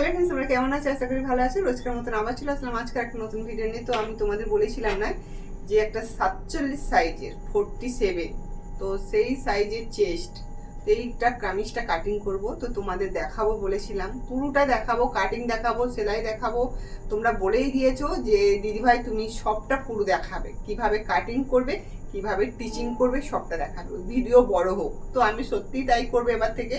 Hello friends তোমরা কেমন আছো? আশা করি ভালো আছো। রোজকার মতন আবার চলে আসলাম আজকে একটা নতুন ভিডিও নিয়ে। তো আমি তোমাদের বলেছিলাম না যে একটা সাতচল্লিশ সাইজের ফোরটি সেভেন তো সেই সাইজের চেস্ট এইটা কামিজটা কাটিং করব। তো তোমাদের দেখাবো বলেছিলাম। পুরোটা দেখাবো কাটিং দেখাবো, সেলাই দেখাবো। তোমরা বলেই দিয়েছ যে, দিদিভাই, তুমি সবটা পুরো দেখাবে। কীভাবে কাটিং করবে কীভাবে টিচিং করবে সবটা দেখাবে। ভিডিও বড় হোক। তো আমি সত্যিই তাই করব এবার থেকে।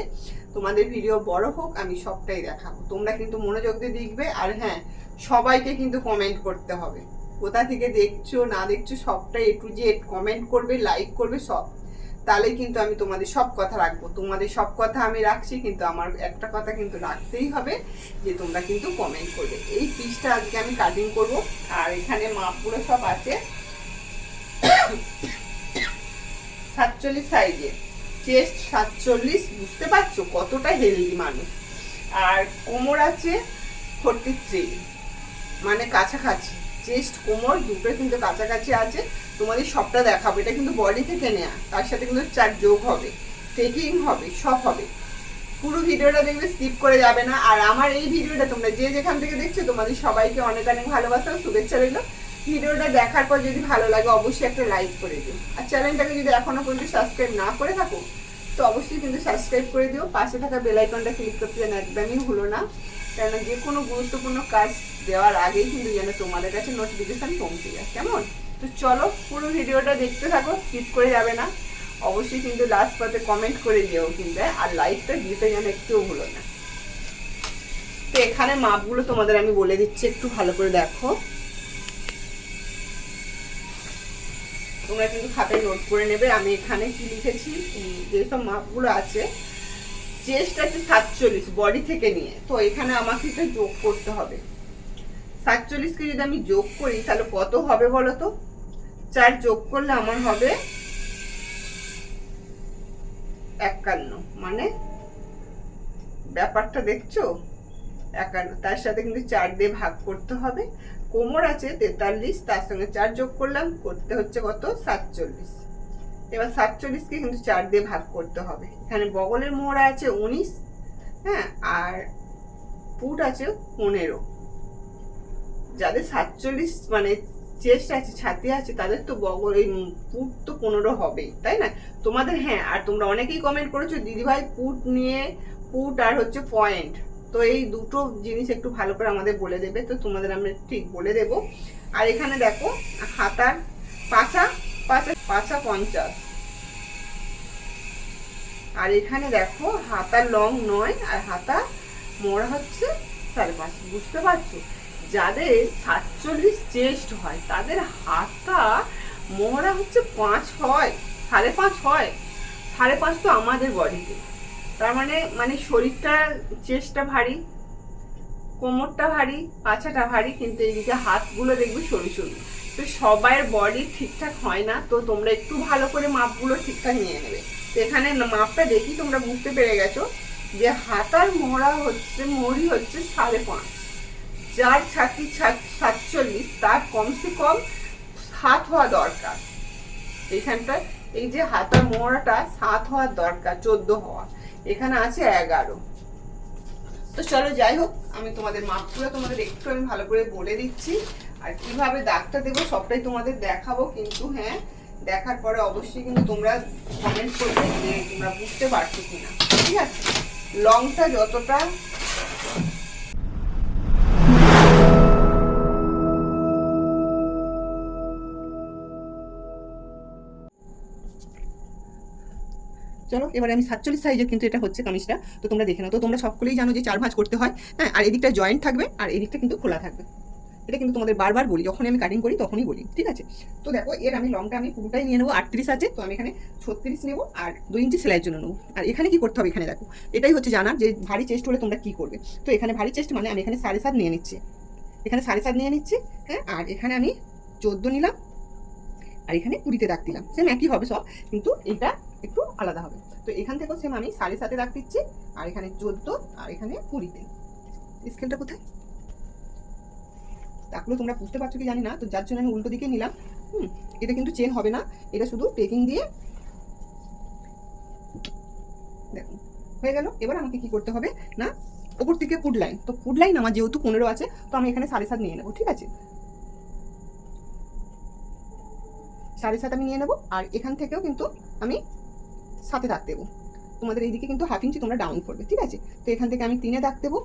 তোমাদের ভিডিও বড় হোক, আমি সবটাই দেখাবো। তোমরা কিন্তু মনোযোগ দিয়ে দেখবে। আর হ্যাঁ সবাইকে কিন্তু কমেন্ট করতে হবে। কোথা থেকে দেখছ, না দেখছ, সবটাই একটু যে কমেন্ট করবে লাইক করবে, সব। তাহলে কিন্তু আমি তোমাদের সব কথা রাখব। তোমাদের সব কথা আমি রাখছি, কিন্তু আমার একটা কথা কিন্তু রাখতেই হবে যে, তোমরা কিন্তু কমেন্ট করবে। এই পিসটা আজকে আমি কাটিং করব। আর এখানে মাপগুলো সব আছে। সাতচল্লিশ চেস্ট সাতচল্লিশ, বুঝতে পারছ? কতটা হেলদি মানুষ। আর কোমর আছে ফোরটি থ্রি মানে কাছাকাছি। চেস্ট কোমর দুটো কিন্তু কাছাকাছি আছে। তোমাদের সবটা দেখাবো। এটা কিন্তু বডি থেকে নেয়া। তার সাথে কিন্তু চার যোগ হবে। টেকিং হবে, সব হবে। পুরো ভিডিওটা দেখবে স্কিপ করে যাবে না। আর আমার এই ভিডিওটা তোমরা যে যেখান থেকে দেখছ, তোমাদের সবাইকে অনেক অনেক ভালোবাসা শুভেচ্ছা রইল। ভিডিওটা দেখার পর যদি ভালো লাগে, অবশ্যই একটা লাইক করে দিও। আর চ্যানেলটাকে যদি এখনও পর্যন্ত সাবস্ক্রাইব না করে থাকো, তো অবশ্যই কিন্তু সাবস্ক্রাইব করে দিও। পাশে থাকা বেল আইকনটা ক্লিক করতে যেন একদমই ভুলো না, কেননা যে কোনো গুরুত্বপূর্ণ কাজ দেওয়ার আগেই কিন্তু যেন তোমাদের কাছে নোটিফিকেশন পৌঁছে যায়। কেমন? তো চলো, পুরো ভিডিওটা দেখতে থাকো স্কিপ করে যাবে না। অবশ্যই কিন্তু লাস্ট পাতে কমেন্ট করে দিও কিন্তু? আর লাইকটা দিতে যেন একটুও ভুলো না। তো এখানে মাপগুলো তোমাদের আমি বলে দিচ্ছি, একটু ভালো করে দেখো। তোমরা কিন্তু খাতায় নোট করে নেবে। আমি এখানে কি লিখেছি? যেসব মাপগুলো আছে। চেস্ট আছে সাতচল্লিশ বডি থেকে নিয়ে। তো এখানে আমাকে এটা যোগ করতে হবে। সাতচল্লিশকে যদি আমি যোগ করি, তাহলে কত হবে বলো তো? চার যোগ করলে আমার হবে একান্ন। মানে ব্যাপারটা দেখছ? একান্ন। তার সাথে কিন্তু চার দিয়ে ভাগ করতে হবে। কোমর আছে তেতাল্লিশ, তার সঙ্গে চার যোগ করলাম, করতে হচ্ছে কত? সাতচল্লিশ। এবার সাতচল্লিশকে কিন্তু চার দিয়ে ভাগ করতে হবে। এখানে বগলের মোড়া আছে উনিশ হ্যাঁ আর পুট আছে পনেরো। যাদের সাতচল্লিশ মানে চেস্ট আছে, ছাতি আছে, তাদের তো বগল, এই পুট তো পনেরো হবেই, তাই না? তোমাদের হ্যাঁ আর তোমরা অনেকেই কমেন্ট করেছ, দিদিভাই, পুট নিয়ে, পুট আর হচ্ছে পয়েন্ট। তো এই দুটো জিনিস একটু ভালো করে আমাদের বলে দেবে, তো তোমাদের আমরা ঠিক বলে দেব। আর এখানে দেখো হাতার পাছা পাঁচা পাঁচা পঞ্চাশ। আর এখানে দেখো, হাতার লং নয়, আর হাতা মোড়া হচ্ছে সাড়ে পাঁচ। বুঝতে পারছ? যাদের সাতচল্লিশ চেস্ট হয়, তাদের হাতা মোড়া হচ্ছে পাঁচ হয়, সাড়ে পাঁচ হয়। সাড়ে পাঁচ তো আমাদের বডিতে। তার মানে মানে শরীরটা চেস্টটা ভারী, কোমরটা ভারী, পাছাটা ভারী, কিন্তু এইদিকে হাতগুলো দেখবে সরু সরু। তো সবাইয়ের বডি ঠিকঠাক হয় না, তো তোমরা একটু ভালো করে মাপগুলো ঠিকঠাক নিয়ে নেবে। তো এখানে মাপটা দেখি, তোমরা বুঝতে পেরে গেছো যে হাতার মোড়া হচ্ছে মোড়ি হচ্ছে সাড়ে পাঁচ। যার ছাতি সাতচল্লিশ, তার কমসে কম সাত হওয়া দরকার। এইখানটা এই যে হাতার মোড়াটা সাত হওয়ার দরকার, চোদ্দ হওয়া। এখানে আছে এগারো। তো চলো যাই হোক, আমি তোমাদের মাপগুলো তোমাদের একটু আমি ভালো করে বলে দিচ্ছি। আর কীভাবে দাগটা দেবো সবটাই তোমাদের দেখাবো, কিন্তু হ্যাঁ দেখার পরে অবশ্যই কিন্তু তোমরা কমেন্ট করবে যে তোমরা বুঝতে পারছ কিনা। ঠিক আছে? লংটা যতটা চলো, এবারে আমি সাতচল্লিশ সাইজের কিন্তু এটা হচ্ছে কামিজটা, তো তোমরা দেখে নাও। তো তোমরা সকলেই জানো যে চার ভাঁজ করতে হয় হ্যাঁ আর এদিকটা জয়েন্ট থাকবে, আর এদিকটা কিন্তু খোলা থাকবে। এটা কিন্তু তোমাদের বারবার বলি, যখনই আমি কাটিং করি তখনই বলি, ঠিক আছে? তো দেখো, এর আমি লংটা আমি পুরোটাই নিয়ে নেব, আটত্রিশ আছে, তো আমি এখানে ছত্রিশ নেব আর দুই ইঞ্চি সেলাইয়ের জন্য নেব। আর এখানে কি করতে হবে এখানে দেখো, এটাই হচ্ছে জানার যে ভারী চেস্ট হলে তোমরা কি করবে। তো এখানে ভারী চেস্ট মানে আমি এখানে সাড়ে সাত নিয়ে নিচ্ছি। এখানে সাড়ে সাত নিয়ে নিচ্ছি হ্যাঁ আর এখানে আমি চোদ্দ নিলাম, আর এখানে কুড়িতে দাগ দিলাম। সেম একই হবে সব, কিন্তু এটা একটু আলাদা হবে। তো এখান থেকেও সেম আমি সাড়ে সাতে দাগ দিচ্ছি, আর এখানে চোদ্দ, আর এখানে কুড়িতে স্কেলটা কোথায়? দাগগুলো তোমরা বুঝতে পারছ কি জানি না, তো যার জন্য আমি উল্টো দিকে নিলাম। হুম, এটা কিন্তু চেন হবে না, এটা শুধু টেকিং দিয়ে দেখুন হয়ে গেল। এবার আমাকে কি করতে হবে না, ওপর থেকে ফুড লাইন তো ফুড লাইন আমার যেহেতু পনেরো আছে, তো আমি এখানে সাড়ে সাত নিয়ে নেব, ঠিক আছে? সাড়ে সাত আমি নিয়ে নেব, আর এখান থেকেও কিন্তু আমি সাথে দাগ দেবো। তোমাদের এইদিকে কিন্তু হাফ ইঞ্চি তোমরা ডাউন করবে, ঠিক আছে? তো এখান থেকে আমি তিনে দাগ দেবো।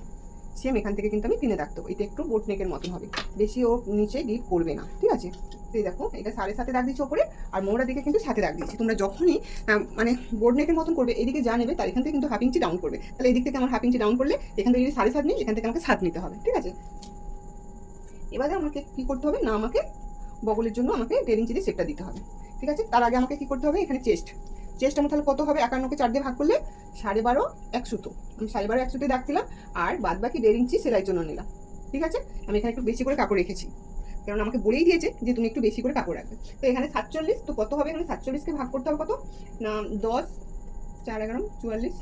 সেম এখান থেকে কিন্তু আমি তিনে দাগ দেবো। এটা একটু বোট নেকের মতন হবে। বেশি ও নিচে ডিপ করবে না, ঠিক আছে? তো দেখো, এটা সাড়ে সাথে দাগ দিচ্ছি ওপরে, আর মোড়া দিকে কিন্তু সাথে দাগ দিচ্ছি তোমরা যখনই মানে বোর্ড নেকের মতন করবে এদিকে যা নেবে, তার এখান থেকে কিন্তু হাফ ইঞ্চি ডাউন করবে। তাহলে এদিক থেকে আমার হাফ ইঞ্চি ডাউন করলে, এখান থেকে যদি সাড়ে সাত নিই, এখান থেকে আমাকে সাত নিতে হবে, ঠিক আছে? এবারে আমাকে কি করতে হবে? না, আমাকে বগলের জন্য আমাকে দেড় ইঞ্চি দিয়ে সেটটা দিতে হবে। ঠিক আছে? তার আগে আমাকে কি করতে হবে? এখানে চেস্ট আমার তাহলে কত হবে? একান্নকে চার দিয়ে ভাগ করলে সাড়ে বারো, এক সুতো। আমি সাড়ে বারো, এক সুতো দিলাম, আর বাদ বাকি দেড় ইঞ্চি সেলাইয়ের জন্য নিলাম। ঠিক আছে? আমি এখানে একটু বেশি করে কাপড় রেখেছি। কারণ আমাকে বলেই দিয়েছে যে তুমি একটু বেশি করে কাপড় রাখবে। তো এখানে সাতচল্লিশ, তো কত হবে? এখানে সাতচল্লিশকে ভাগ করতে হবে কত? না, দশ, চার এগারো, চুয়াল্লিশ,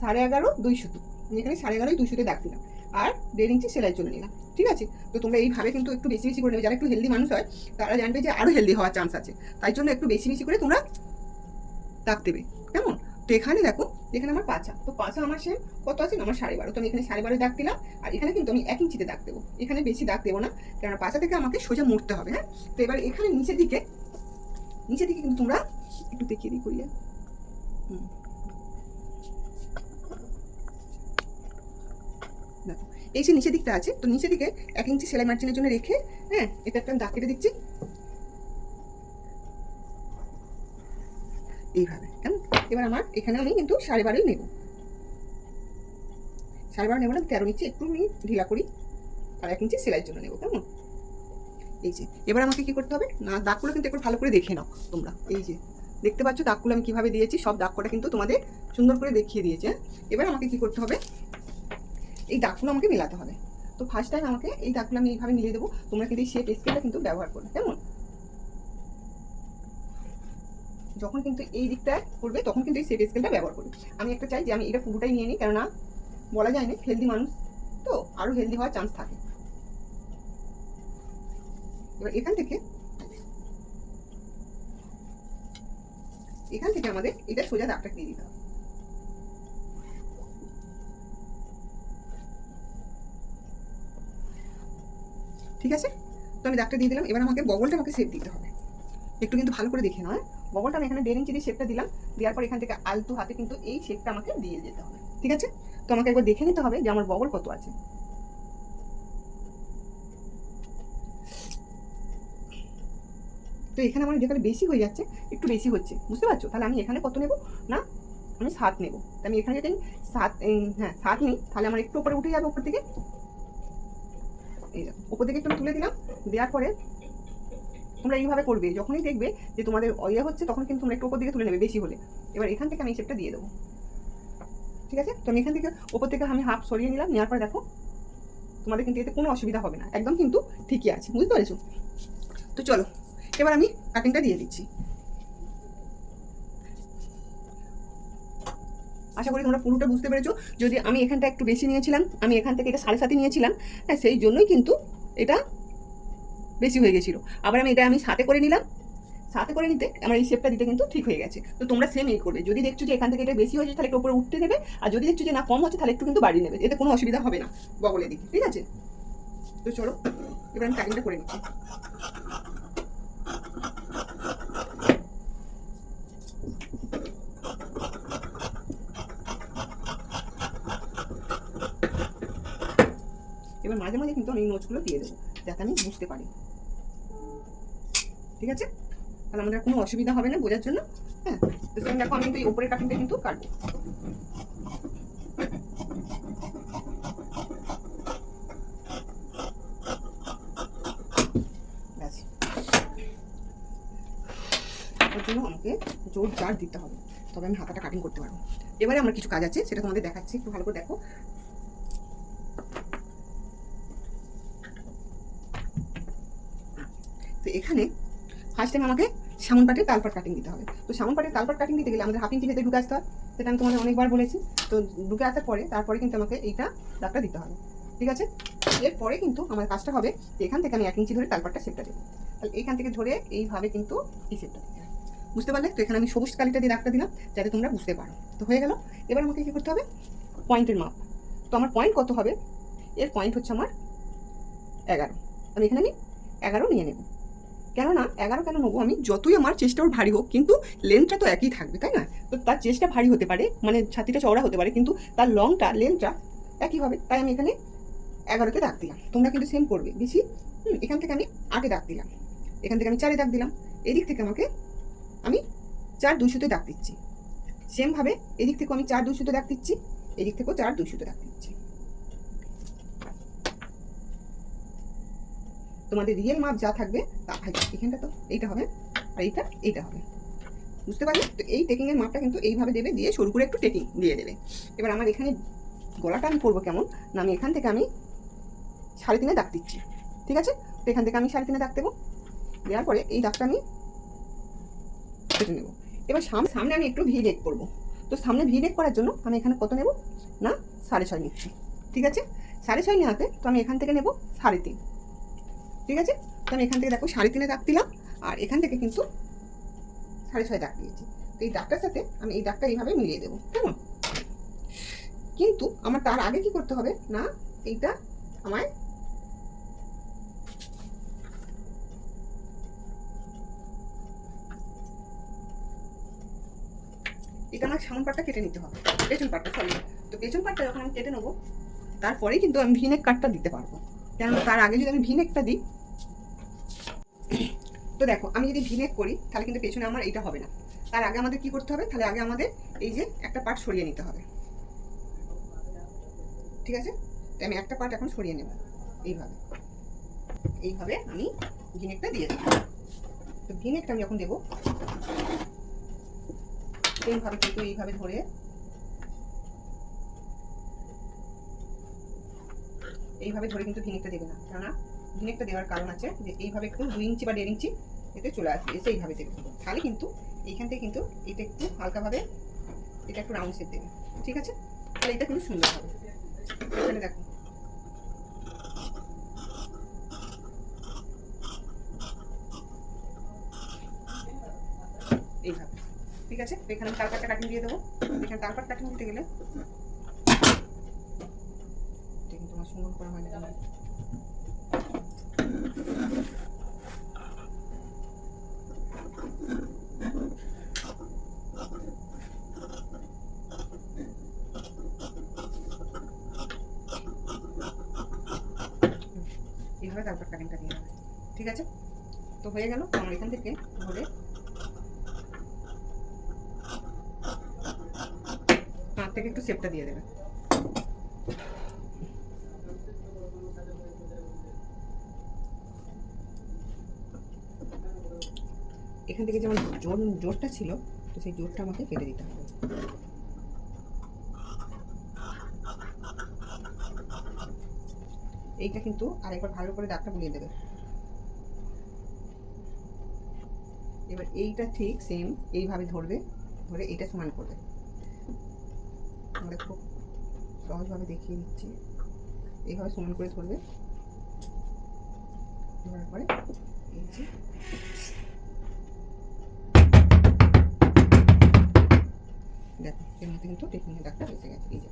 সাড়ে এগারো, দুই সুতো। আমি এখানে সাড়ে এগারোই, দুই সুতো আর দেড় ইঞ্চি সেলাই চলে নিলাম, ঠিক আছে? তো তোমরা এইভাবে কিন্তু একটু বেশি বেশি করে নেবে। যারা একটু হেলদি মানুষ হয়, তারা জানবে যে আরও হেলদি হওয়ার চান্স আছে। তাই জন্য একটু বেশি বেশি করে তোমরা দাগ দেবে। কেমন? তো এখানে দেখো, এখানে আমার পাঁচা তো পাঁচা আমার সেম কত আছে? আমার সাড়ে বারো। তো আমি এখানে সাড়ে বারো দাগ দিলাম, আর এখানে কিন্তু আমি এক ইঞ্চিতে দাগ দেবো। এখানে বেশি দাগ দেবো না কারণ পাঁচা থেকে আমাকে সোজা মুড়তে হবে হ্যাঁ? তো এবার এখানে নিচের দিকে নিচের দিকে কিন্তু তোমরা একটু দেখিয়ে দিই, করিয়া। হুম। দেখো এই যে নিচের দিকটা আছে, তো নিচের দিকে এক ইঞ্চি সেলাই মার্জিনের জন্য রেখে হ্যাঁ এটা একটা দাগ কেটে দিচ্ছি। এইভাবে, কেমন? এবার আমার এখানে আমি কিন্তু সাড়ে বারোই নেব। সাড়ে বারো নেব না, তেরো নিচ্ছি, একটু আমি ঢিলা করি, আর এক ইঞ্চি সেলাইয়ের জন্য নেব, কেমন? এই যে, এবার আমাকে কি করতে হবে? না, দাগগুলো কিন্তু একটু ভালো করে দেখে নাও তোমরা। এই যে, দেখতে পাচ্ছ দাগগুলো আমি কীভাবে দিয়েছি? সব দাগ কিন্তু তোমাদের সুন্দর করে দেখিয়ে দিয়েছে হ্যাঁ? এবার আমাকে কি করতে হবে? এই দাগগুলো আমাকে মেলাতে হবে। তো ফার্স্ট টাইম আমাকে এই দাগগুলো আমি এইভাবে মিলিয়ে দেবো। তোমরা কিন্তু এই শেপ স্কেলটা কিন্তু ব্যবহার করবে, কেমন? যখন কিন্তু এই দিকটা করবে, তখন কিন্তু এই শেপ স্কেলটা ব্যবহার করবে। আমি একটা চাই যে আমি এটা পুরোটাই নিয়ে নিই, কেননা বলা যায় না হেলদি মানুষ তো আরও হেলদি হওয়ার চান্স থাকে। এবার এখান থেকে এখান থেকে আমাদের এটা সোজা দাগটা দিয়ে দিতে হবে। ঠিক আছে? তো আমি দাগটা দিয়ে দিলাম। এবার আমাকে বগলটা আমাকে সেট দিতে হবে। একটু কিন্তু ভালো করে দেখে নাও হ্যাঁ? বগলটা আমি এখানে দেড় ইঞ্চি দিয়ে শেপটা দিলাম। দেওয়ার পর এখান থেকে আলতু হাতে কিন্তু এই শেপটা আমাকে দিয়ে যেতে হবে। ঠিক আছে? তো আমাকে একবার দেখে নিতে হবে যে আমার বগল কত আছে। তো এখানে আমার যেখানে বেশি হয়ে যাচ্ছে, একটু বেশি হচ্ছে। বুঝতে পারছ? তাহলে আমি এখানে কত নেব? না, আমি সাত নেব। আমি এখানে যদি সাত হ্যাঁ সাত নিই, তাহলে আমার একটু উপরে উঠে যাবে উপর থেকে। এই উপর থেকে একটু তুলে দিলাম, দেওয়ার পরে তোমরা এইভাবে করবে, যখনই দেখবে যে তোমাদের ইয়ে হচ্ছে, তখন কিন্তু তোমরা একটু উপর দিকে তুলে নেবে বেশি হলে। এবার এখান থেকে আমি শেপটা দিয়ে দেবো। ঠিক আছে? তো এখান থেকে উপর থেকে আমি হাফ সরিয়ে নিলাম, নেওয়ার পর দেখো, তোমাদের কিন্তু এতে কোনো অসুবিধা হবে না। একদম কিন্তু ঠিকই আছে। বুঝতে পেরেছ? তো চলো, এবার আমি কাটিংটা দিয়ে দিচ্ছি। আশা করি তোমরা পুরোটা বুঝতে পেরেছ। যদি আমি এখানটা একটু বেশি নিয়েছিলাম, আমি এখান থেকে এটা সাড়ে সাথে নিয়েছিলাম হ্যাঁ সেই জন্যই কিন্তু এটা বেশি হয়ে গেছিল। আবার আমি এটা আমি সাথে করে নিলাম। সাথে করে নিতে আমার এই শেপটা দিতে কিন্তু ঠিক হয়ে গেছে। তো তোমরা সেম এই করবে। যদি দেখছ যে এখান থেকে এটা বেশি হয়েছে, তাহলে একটু উপরে উঠতে দেবে। আর যদি দেখছ যে না, কম হচ্ছে, তাহলে একটু কিন্তু বাড়িয়ে নেবে। এতে কোনো অসুবিধা হবে না। বগলে দিকে, ঠিক আছে? তো চলো, এবার আমি কাটিংটা করে নিচ্ছি। এবার মাঝে মাঝে কিন্তু আমি এই নোটসগুলো দিয়ে দেবো, যাতে আমি বুঝতে পারি। ঠিক আছে? তাহলে আমাদের কোনো অসুবিধা হবে না বোঝার জন্য। হ্যাঁ দেখো আমি কিন্তু এই উপরের কাটিংটা কিন্তু কাটবো। আমাকে জোর জার দিতে হবে, তবে আমি হাতাটা কাটিং করতে পারব। এবারে আমার কিছু কাজ আছে, সেটা তোমাদের দেখাচ্ছি। একটু ভালো করে দেখো। তো এখানে ফার্স্ট টাইম আমাকে সামন পাটের তালপাট কাটিং দিতে হবে। তো সামন পাটের তালপাট কাটিং দিতে গেলে আমাদের হাফ ইঞ্চি ভেতরে ঢুকে আসতে হয়। সেটা আমি তোমাদের অনেকবার বলেছি। তো ঢুকে আসার পরে তারপরে কিন্তু আমাকে এইটা দাগটা দিতে হবে। ঠিক আছে? এরপরে কিন্তু আমার কাজটা হবে এখান থেকে আমি এক ইঞ্চি ধরে তালপাটটা শেপটা দেবো। তাহলে এইখান থেকে ধরে এইভাবে কিন্তু এই শেপটা দিতে বুঝতে পারলে? তো এখানে আমি সবুজ কালিটা দিয়ে দাগটা দিলাম, যাতে তোমরা বুঝতে পারো। তো হয়ে গেল। এবার আমাকে কী করতে হবে? পয়েন্টের মাপ। তো আমার পয়েন্ট কত হবে? এর পয়েন্ট হচ্ছে আমার এগারো। আমি এখানে আমি এগারো নিয়ে নেব। কেননা এগারো কেন নেব? আমি যতই আমার চেষ্টা ওর ভারী হোক কিন্তু লেন্থটা তো একই থাকবে তাই না? তো তার চেষ্টা ভারী হতে পারে মানে ছাতিটা চওড়া হতে পারে কিন্তু তার লংটা লেন্থটা একই হবে। তাই আমি এখানে এগারোতে দাগ দিলাম। তোমরা কিন্তু সেম করবে। বেশি? হুম, এখান থেকে আমি আটে দাগ দিলাম। এখান থেকে আমি চারে দাগ দিলাম। এদিক থেকে আমাকে আমি চার দুই সুতো দাগ দিচ্ছি। সেমভাবে এদিক থেকেও আমি চার দুই সুতো দাগ দিচ্ছি এদিক থেকেও চার দুই সুতো দাগ দিচ্ছি। তোমাদের রিয়েল মাপ যা থাকবে, তা এখানটা তো, এইটা হবে, আর এইটা এইটা হবে। বুঝতে পারলে? তো এই টেকিংয়ের মাপটা কিন্তু এইভাবে দেবে, দিয়ে সরু করে একটু টেকিং দিয়ে দেবে। এবার আমার এখানে গলাটা আমি করব কেমন? না, আমি এখান থেকে আমি সাড়ে তিনে দাগ দিচ্ছি, ঠিক আছে? তো এখান থেকে আমি সাড়ে তিনে দাগ দেবো, দেওয়ার পরে এই দাগটা আমি কেটে নেব। এবার সাম- সামনে আমি একটু ভি নেক করব। তো সামনে ভি নেক করার জন্য আমি এখানে কত নেব? না, সাড়ে ছয় নিচ্ছি, ঠিক আছে? সাড়ে ছয় নেওয়াতে তো আমি এখান থেকে নেব সাড়ে তিন। ঠিক আছে? তো আমি এখান থেকে দেখো সাড়ে তিনে দাগ দিলাম, আর এখান থেকে কিন্তু সাড়ে ছয় দাগ দিয়েছি। তো এই দাগটার সাথে আমি এই দাগটা এইভাবে মিলিয়ে দেবো, কেমন? কিন্তু আমার তার আগে কি করতে হবে? না, এইটা আমায় এটা আমার সামন পাটটা কেটে নিতে হবে, পেছন পাটটা সরি তো পেছন পাটটা যখন আমি কেটে নেব, তারপরেই কিন্তু আমি ভিনেক কাটটা দিতে পারব। কেননা তার আগে যদি আমি ভিনেকটা দিই তো দেখো, আমি যদি ভিনেক করি, তাহলে কিন্তু পেছনে আমার এইটা হবে না। তার আগে আমাদের কি করতে হবে? তাহলে আগে আমাদের এই যে একটা পার্ট সরিয়ে নিতে হবে। ঠিক আছে? তো আমি একটা পার্ট এখন সরিয়ে নেব, এইভাবে। এইভাবে আমি ভিনেকটা দিয়ে দেবো। তো ভিনেকটা আমি যখন দেবো। এইভাবে কিন্তু এইভাবে ধরে। এইভাবে ধরে কিন্তু ভিনেকটা দেবে না। কেননা ভিনেকটা দেওয়ার কারণ আছে যে এইভাবে একটু দুই ইঞ্চি বা দেড় ইঞ্চি এতে চলে আসবে, এসে এইভাবে দেবে। তাহলে কিন্তু এইখান থেকে কিন্তু এটা একটু হালকাভাবে এটা একটু রাউন্ড শেপ দেবে, ঠিক আছে? তাহলে এটা কিন্তু সুন্দর হবে। এখানে দেখো। এইভাবে, ঠিক আছে? এখানে তালপাটটা কাটিং দিয়ে দেবো। এখানে তালপাট কাটিং দিতে গেলে এটা কিন্তু সুন্দর করা হয় না। এইভাবে তালপাট কাটিংটা দিয়ে হবে ঠিক আছে তো হয়ে গেল আমার এখান থেকে ধরে হাত থেকে একটু শেপটা দিয়ে দেবে এখান থেকে যেমন জোর, জোরটা ছিল, তো সেই জোরটা আমাকে কেটে দিতে হবে। এইটা কিন্তু আরেকবার ভালো করে দাগটা বুলিয়ে দেবে। এবার এইটা ঠিক সেম এইভাবে ধরবে, ধরে এইটা সমান করবে। আমরা খুব সহজভাবে দেখিয়ে দিচ্ছি। এইভাবে সমান করে ধরবে। ধরার পরে এই যে দেখো, এর মধ্যে কিন্তু টেকনিকের দাগটা এসে গেছে, এই যে।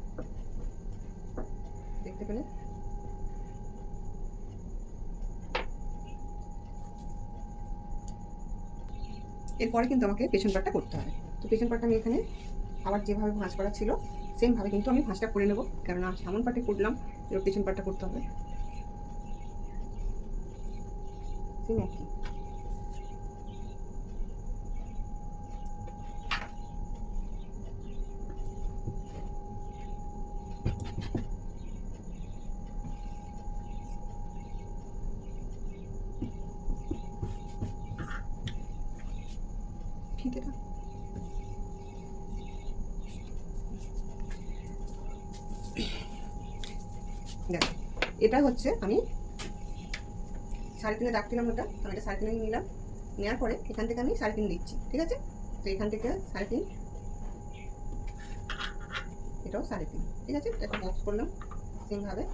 দেখতে পেলে? এরপরে কিন্তু আমাকে পেছন পাটটা করতে হবে। তো পেছন পাটটা আমি এখানে আবার যেভাবে ভাঁজ করা ছিল সেমভাবে কিন্তু আমি ভাঁজটা করে নেব, কেননা সামন পাটে করলাম এবার পেছন পাটটা করতে হবে। সেম একই ফিতেটা দেখো এটা হচ্ছে আমি সাড়ে তিনে দিলাম ওটা আমি এটা সাড়ে তিনে নিলাম। নেওয়ার পরে এখান থেকে আমি সাড়ে তিন দিচ্ছি, ঠিক আছে? তো এখান থেকে সাড়ে তিন এটাও সাড়ে তিন ঠিক আছে? একটা বক্স করলাম সেমভাবে।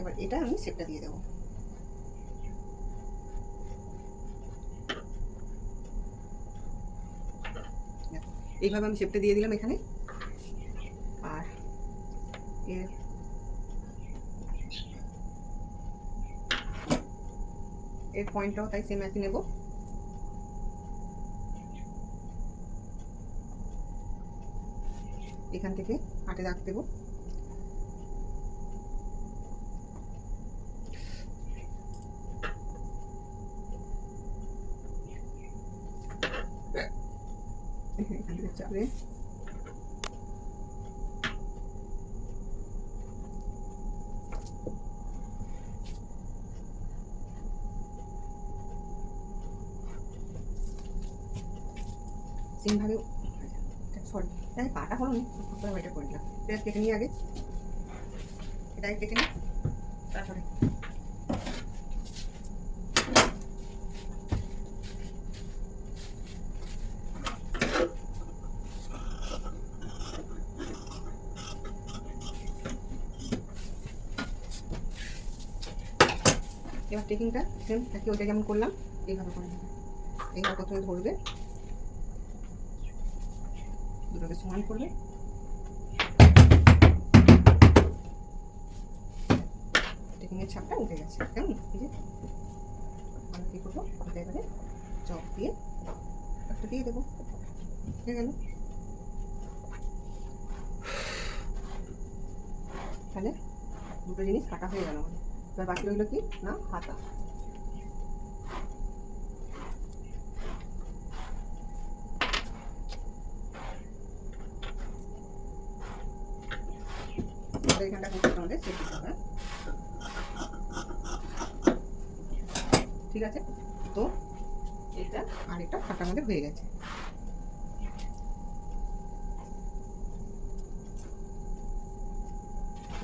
এবার এটা আমি শেপটা দিয়ে দেবো। এইভাবে আমি শেপটা দিয়ে দিলাম এখানে। আর এর এর পয়েন্টটাও তাই সেম একই নেব। এখান থেকে হাটে দাগ দেবো। এখান থেকে সেমভাবে সরি তাই পাটা হলো নি তারপরে এটা করে দিলাম এটা কেটে নিই আগে। এটা আগে কেটে নিই, তারপরে। এবার টেকিংটা সেম একই ওইটা যেমন করলাম, এইভাবে করে নেবে এইভাবে প্রথমে ধরবে। দুটোকে সমান করবে। টেকিংয়ের ছাপটা উঠে গেছে। কেমন? এই যে। আমরা কী করব? এটা এবারে চক দিয়ে একটা দিয়ে দেবো। হয়ে গেল। তাহলে দুটো জিনিস কাটা হয়ে গেল এবার বাকি রইল কি? না, হাতা আমাদের এখানটা কিন্তু আমাদের সেট দিতে হবে ঠিক আছে তো এটা আরেকটা ফাটা আমাদের হয়ে গেছে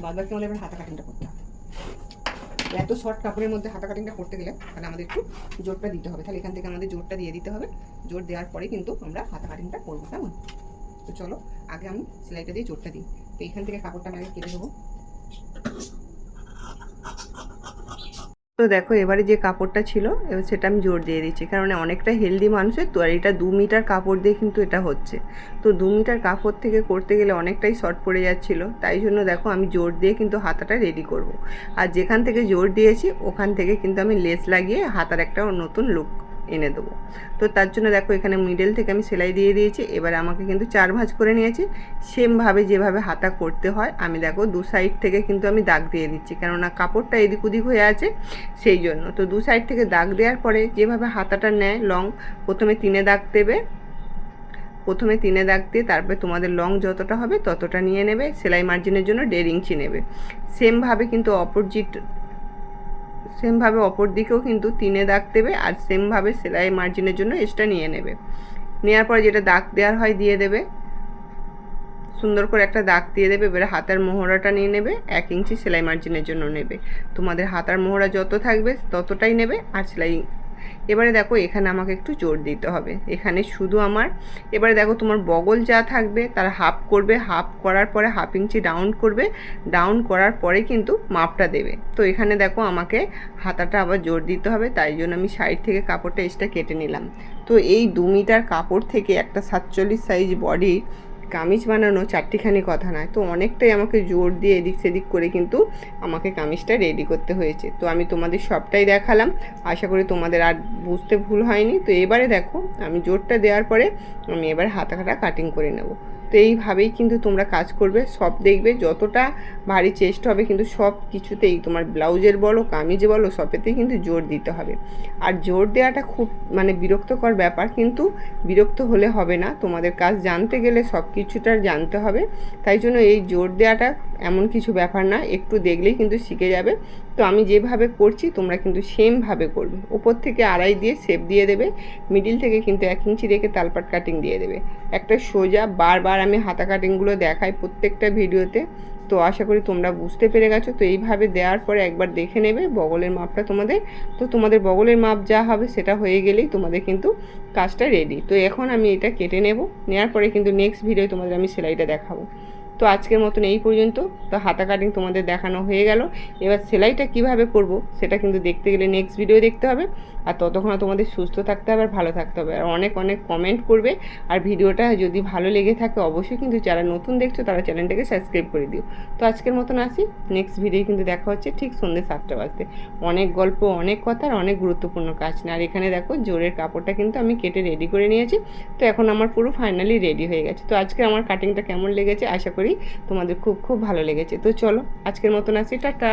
বাদ বাকি আমাদের এবার হাতা কাটিংটা করতে হবে। এত শর্ট কাপড়ের মধ্যে হাতা কাটিংটা করতে গেলে তাহলে আমাদের একটু জোরটা দিতে হবে। তাহলে এখান থেকে আমাদের জোরটা দিয়ে দিতে হবে। জোর দেওয়ার পরে কিন্তু আমরা হাতা কাটিংটা করব কেমন? তো চলো, আগে আমি সেলাইটা দিয়ে জোরটা দিই। তো এখান থেকে কাপড়টা আমি আগে কেটে দেবো তো দেখো, এবারে যে কাপড়টা ছিল, এবার সেটা আমি জোর দিয়ে দিচ্ছি। কারণ অনেকটা হেলদি মানুষের তো আর এটা দু মিটার কাপড় দিয়ে কিন্তু এটা হচ্ছে। তো দু মিটার কাপড় থেকে করতে গেলে অনেকটাই শর্ট পড়ে যাচ্ছিল। তাই জন্য দেখো, আমি জোর দিয়ে কিন্তু হাতাটা রেডি করব। আর যেখান থেকে জোর দিয়েছি, ওখান থেকে কিন্তু আমি লেস লাগিয়ে হাতার একটা নতুন লুক এনে দেবো। তো তার জন্য দেখো এখানে মিডল থেকে আমি সেলাই দিয়ে দিয়েছি। এবার আমাকে কিন্তু চার ভাঁজ করে নিয়েছি। সেমভাবে যেভাবে হাতা করতে হয়, আমি দেখো দু সাইড থেকে কিন্তু আমি দাগ দিয়ে দিচ্ছি। কেননা কাপড়টা এদিক ওদিক হয়ে আছে সেই জন্য। তো দু সাইড থেকে দাগ দেওয়ার পরে যেভাবে হাতাটা নেয় লং প্রথমে তিনে দাগ দেবে। প্রথমে তিনে দাগ দিয়ে তারপরে তোমাদের লং যতটা হবে ততটা নিয়ে নেবে। সেলাই মার্জিনের জন্য দেড় ইঞ্চি নেবে। সেমভাবে কিন্তু অপোজিট সেমভাবে অপর দিকেও কিন্তু তিনে দাগ দেবে আর সেমভাবে সেলাই মার্জিনের জন্য এক্সট্রা নিয়ে নেবে। নেওয়ার পরে যেটা দাগ দেওয়ার হয় দিয়ে দেবে। সুন্দর করে একটা দাগ দিয়ে দেবে, এবারে হাতার মোহরাটা নিয়ে নেবে, এক ইঞ্চি সেলাই মার্জিনের জন্য নেবে। তোমাদের হাতার মোহরা যত থাকবে ততটাই নেবে আর সেলাই এবারে দেখো, এখানে আমাকে একটু জোর দিতে হবে। এখানে শুধু আমার, এবারে দেখো তোমার বগল যা থাকবে, তার হাফ করবে হাফ করার পরে হাফ ইঞ্চি ডাউন করবে ডাউন করার পরে কিন্তু মাপটা দেবে। তো এখানে দেখো, আমাকে হাতাটা আবার জোর দিতে হবে, তাই জন্য আমি সাইড থেকে কাপড়টা এক্সট্রা কেটে নিলাম। তো এই দু মিটার কাপড় থেকে একটা সাতচল্লিশ সাইজ বডি কামিজ বানানো চারটিখানি কথা নয়, তো অনেকটাই আমাকে জোর দিয়ে এদিক সেদিক করে কিন্তু আমাকে কামিজটা রেডি করতে হয়েছে। তো আমি তোমাদের সবটাই দেখালাম, আশা করি তোমাদের আর বুঝতে ভুল হয়নি। তো এবারে দেখো, আমি জোরটা দেওয়ার পরে আমি এবার হাতাকাটা কাটিং করে নেব। তো এইভাবেই কিন্তু তোমরা কাজ করবে। সব দেখবে, যতটা ভারী চেষ্ট হবে কিন্তু সব কিছুতেই তোমার ব্লাউজের বলো, কামিজে বলো, সবেতেই কিন্তু জোর দিতে হবে। আর জোর দেওয়াটা খুব মানে বিরক্তকর ব্যাপার কিন্তু বিরক্ত হলে হবে না। তোমাদের কাজ জানতে গেলে সব কিছুটা জানতে হবে। তাই জন্য এই জোর দেওয়াটা এমন কিছু ব্যাপার না, একটু দেখলেই কিন্তু শিখে যাবে। তো আমি যেভাবে করছি, তোমরা কিন্তু সেমভাবে করবে। ওপর থেকে আড়াই দিয়ে শেপ দিয়ে দেবে, মিডিল থেকে কিন্তু এক ইঞ্চি রেখে তালপাট কাটিং দিয়ে দেবে। একটা সোজা বারবার আমি হাতা কাটিংগুলো দেখাই প্রত্যেকটা ভিডিওতে, তো আশা করি তোমরা বুঝতে পেরে গেছো। তো এইভাবে দেওয়ার পরে একবার দেখে নেবে, বগলের মাপটা তোমাদের। তো তোমাদের বগলের মাপ যা হবে সেটা হয়ে গেলেই তোমাদের কিন্তু কাজটা রেডি তো এখন আমি এটা কেটে নেব নেওয়ার পরে কিন্তু নেক্সট ভিডিও তোমাদের আমি সেলাইটা দেখাবো। তো আজকের মতন এই পর্যন্ত। তো হাতা কাটিং তোমাদের দেখানো হয়ে গেল। এবার সেলাইটা কীভাবে করব সেটা কিন্তু দেখতে গেলে নেক্সট ভিডিও দেখতে হবে। আর ততক্ষণ তোমাদের সুস্থ থাকতে হবে আর ভালো থাকতে হবে। আর অনেক অনেক কমেন্ট করবে। আর ভিডিওটা যদি ভালো লেগে থাকে অবশ্যই কিন্তু যারা নতুন দেখছ তারা চ্যানেলটাকে সাবস্ক্রাইব করে দিও। তো আজকের মতন আসি। নেক্সট ভিডিও কিন্তু দেখা হচ্ছে ঠিক সন্ধ্যে সাতটা বাজতে। অনেক গল্প, অনেক কথা আর অনেক গুরুত্বপূর্ণ কাজ। না আর এখানে দেখো জোরের কাপড়টা কিন্তু আমি কেটে রেডি করে নিয়েছি। তো এখন আমার পুরো ফাইনালি রেডি হয়ে গেছে। তো আজকে আমার কাটিংটা কেমন লেগেছে আশা করি। তোমাদের খুব খুব ভালো লেগেছে। তো চলো আজকের মতন আসি টাটা।